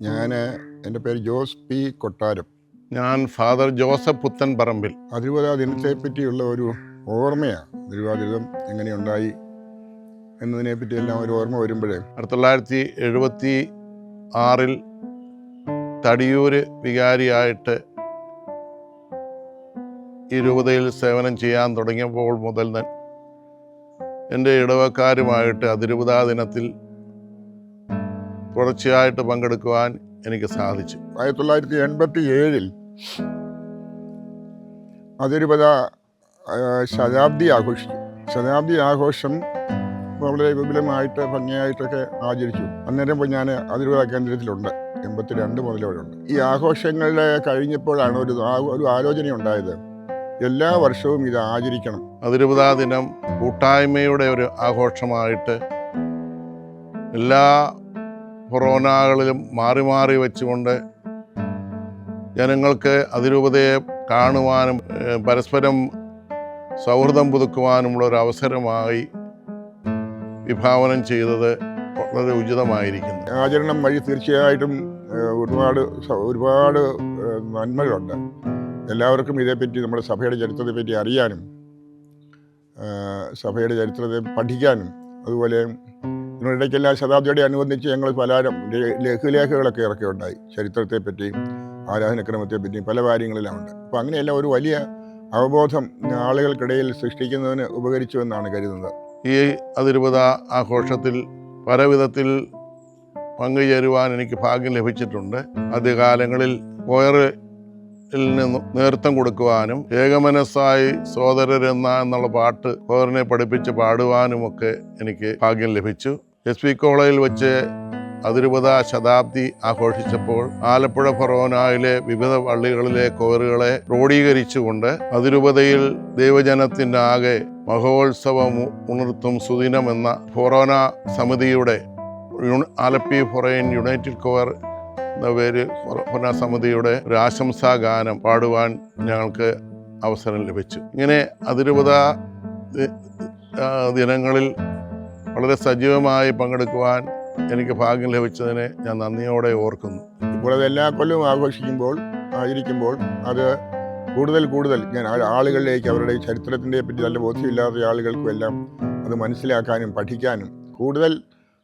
ഞാൻ എന്റെ പേര് ജോസ് പി കൊട്ടാരം. ഞാൻ ഫാദർ ജോസഫ് പുത്തൻ പറമ്പിൽ. അതിരുപതാ ദിനത്തെ പറ്റിയുള്ള ഒരു ഓർമ്മയാണ്. തിരുവാതിരം എങ്ങനെയുണ്ടായി എന്നതിനെ പറ്റി എല്ലാം ഒരു ഓർമ്മ വരുമ്പോഴേ. ആയിരത്തി തൊള്ളായിരത്തി എഴുപത്തി ആറിൽ തടിയൂര് വികാരിയായിട്ട് ഈ രൂപതയിൽ സേവനം ചെയ്യാൻ തുടങ്ങിയപ്പോൾ മുതൽ എന്റെ ഇടവക്കാരുമായിട്ട് അതിരൂപതാ ദിനത്തിൽ തുടർച്ചയായിട്ട് പങ്കെടുക്കുവാൻ എനിക്ക് സാധിച്ചു. ആയിരത്തി തൊള്ളായിരത്തി എൺപത്തി ഏഴിൽ അതിരുപത ശതാബ്ദി ആഘോഷിച്ചു. ശതാബ്ദി ആഘോഷം വളരെ വിപുലമായിട്ട് ഭംഗിയായിട്ടൊക്കെ ആചരിച്ചു. അന്നേരം ഇപ്പോൾ ഞാൻ അതിരുപത കേന്ദ്രത്തിലുണ്ട്. എൺപത്തി രണ്ട് മുതലവരുണ്ട് ഈ ആഘോഷങ്ങൾ കഴിഞ്ഞപ്പോഴാണ് ഒരു ഒരു ആലോചന ഉണ്ടായത്. എല്ലാ വർഷവും ഇത് ആചരിക്കണം. അതിരൂപതാ ദിനം കൂട്ടായ്മയുടെ ഒരു ആഘോഷമായിട്ട് എല്ലാ കൊറോണകളിലും മാറി മാറി വെച്ചുകൊണ്ട് ജനങ്ങൾക്ക് അതിരൂപതയെ കാണുവാനും പരസ്പരം സൗഹൃദം പുതുക്കുവാനുമുള്ള ഒരു അവസരമായി വിഭാവനം ചെയ്തത് വളരെ ഉചിതമായിരിക്കുന്നു. ആചരണം വഴി തീർച്ചയായിട്ടും ഒരുപാട് ഒരുപാട് നന്മകളുണ്ട്. എല്ലാവർക്കും ഇതേപ്പറ്റി നമ്മുടെ സഭയുടെ ചരിത്രത്തെ പറ്റി അറിയാനും സഭയുടെ ചരിത്രത്തെ പഠിക്കാനും അതുപോലെ ഇതിനിടയ്ക്കെല്ലാം ശതാബ്ദിയോടെ അനുബന്ധിച്ച് ഞങ്ങൾ പലരും ലഘുലേഖകളൊക്കെ ഇറക്കിയുണ്ടായി. ചരിത്രത്തെ പറ്റിയും ആരാധനക്രമത്തെ പറ്റിയും പല കാര്യങ്ങളെല്ലാം ഉണ്ട്. അപ്പോൾ അങ്ങനെയെല്ലാം ഒരു വലിയ അവബോധം ആളുകൾക്കിടയിൽ സൃഷ്ടിക്കുന്നതിന് ഉപകരിച്ചു എന്നാണ് കരുതുന്നത്. ഈ അതിരൂപത ആഘോഷത്തിൽ പല വിധത്തിൽ പങ്കുചേരുവാൻ എനിക്ക് ഭാഗ്യം ലഭിച്ചിട്ടുണ്ട്. ആദ്യകാലങ്ങളിൽ കോയറിൽ നിന്ന് നേതൃത്വം കൊടുക്കുവാനും ഏകമനസ്സായി സോദരരെന്ന എന്നുള്ള പാട്ട് കോയറിനെ പഠിപ്പിച്ച് പാടുവാനുമൊക്കെ എനിക്ക് ഭാഗ്യം ലഭിച്ചു. എസ് പി കോളേജിൽ വെച്ച് അതിരുപത ശതാബ്ദി ആഘോഷിച്ചപ്പോൾ ആലപ്പുഴ ഫറോനായിലെ വിവിധ പള്ളികളിലെ കോറുകളെ ക്രോഡീകരിച്ചുകൊണ്ട് അതിരൂപതയിൽ ദൈവജനത്തിന്റെ ആകെ മഹോത്സവം ഉണർത്തും സുദിനം എന്ന ഫൊറോന സമിതിയുടെ ആലപ്പി ഫൊറൈൻ യുണൈറ്റഡ് കോർ എന്ന പേര് ഫൊറോന സമിതിയുടെ ഒരു ആശംസാ ഗാനം പാടുവാൻ ഞങ്ങൾക്ക് അവസരം ലഭിച്ചു. ഇങ്ങനെ അതിരൂപത ദിനങ്ങളിൽ വളരെ സജീവമായി പങ്കെടുക്കുവാൻ എനിക്ക് ഭാഗ്യം ലഭിച്ചതിനെ ഞാൻ നന്ദിയോടെ ഓർക്കുന്നു. ഇപ്പോൾ അത് എല്ലാ കൊല്ലവും ആഘോഷിക്കുമ്പോൾ ആചരിക്കുമ്പോൾ അത് കൂടുതൽ കൂടുതൽ ഞാൻ ആളുകളിലേക്ക് അവരുടെ ചരിത്രത്തിന്റെ പറ്റി നല്ല ബോധ്യമില്ലാത്ത ആളുകൾക്കും എല്ലാം അത് മനസ്സിലാക്കാനും പഠിക്കാനും കൂടുതൽ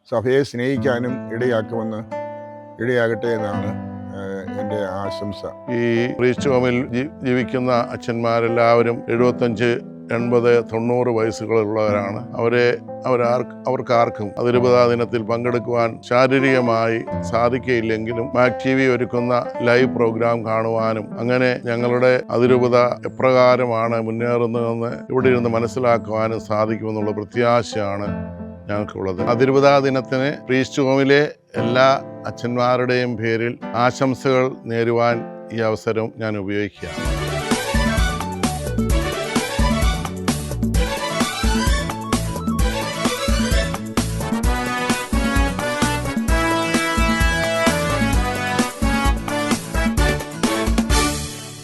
സഭയെ സ്നേഹിക്കാനും ഇടയാക്കുമെന്ന് ഇടയാകട്ടെ എന്നാണ് എന്റെ ആശംസ. ഈ പ്രീസ്റ്റ് ഹോമിൽ ജീവിക്കുന്ന അച്ഛന്മാരെല്ലാവരും എഴുപത്തഞ്ച് എൺപത് തൊണ്ണൂറ് വയസ്സുകളുള്ളവരാണ്. അവരെ അവരാർക്ക് അവർക്കാർക്കും അതിരുപതാ ദിനത്തിൽ പങ്കെടുക്കുവാൻ ശാരീരികമായി സാധിക്കയില്ലെങ്കിലും മാക് ടി വി ഒരുക്കുന്ന ലൈവ് പ്രോഗ്രാം കാണുവാനും അങ്ങനെ ഞങ്ങളുടെ അതിരൂപത എപ്രകാരമാണ് മുന്നേറുന്നതെന്ന് ഇവിടെ ഇരുന്ന് മനസ്സിലാക്കുവാനും സാധിക്കുമെന്നുള്ള പ്രത്യാശയാണ് ഞങ്ങൾക്കുള്ളത്. അതിരുപതാ ദിനത്തിന് പ്രീസ്റ്റ് ഹോമിലെ എല്ലാ അച്ഛന്മാരുടെയും പേരിൽ ആശംസകൾ നേരുവാൻ ഈ അവസരം ഞാൻ ഉപയോഗിക്കുകയാണ്.